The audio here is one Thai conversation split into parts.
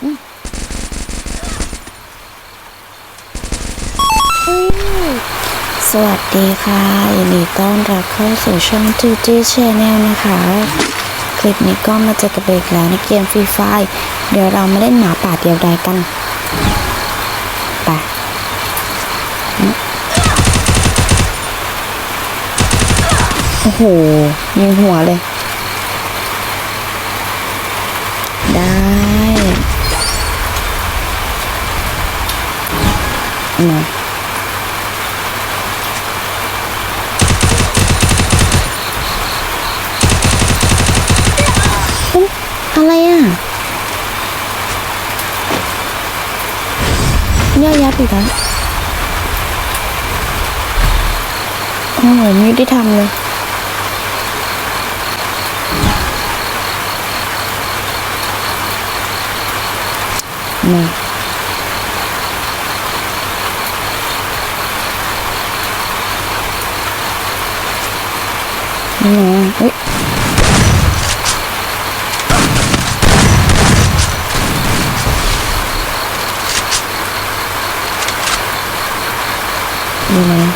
สวัสดีค่ะยินดีต้อนรับเข้าสู่ช่อง 2G Channel นะคะ คลิปนี้ก็มาเจอกับเบรกแล้วในเกมฟรีไฟเดี๋ยวเรามาเล่นหมาป่าเดียวดายกันไปโอ้โหยิงหัวเลย ได้ มาอุ๊ยอะไรอะย่อยยับอีกแล้วโอ้โหไม่ยุติธรรมเลยนี่ ไงเฮ้ยดูนะ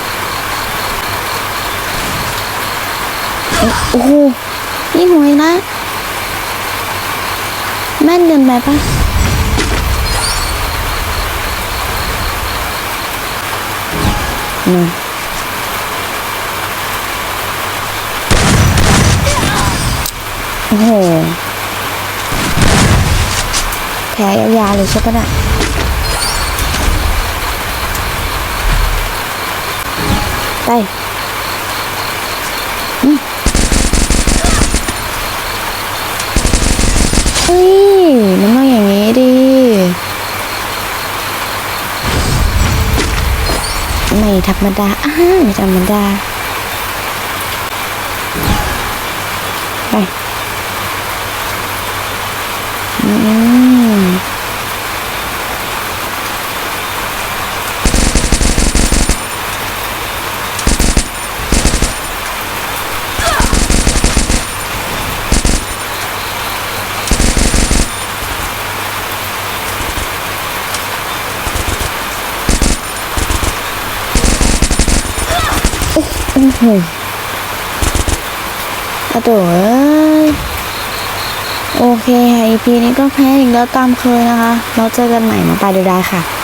เอ๊ะโอ้โหนี่หวยนะ แม่นเกินไปปะหนึ่ง โอ้โห แผลยาวๆเลยใช่ปะน่ะไปอืมเฮ้ย มันต้องอย่างนี้ดิ ไม่ธรรมดาอ้าไม่ธรรมดา ไป อืมโอ้โหอะ โอเคค่ะ EP นี้ก็แพ้อีกแล้วตามเคยนะคะ เราเจอกันใหม่มาปายเดือนได้ค่ะ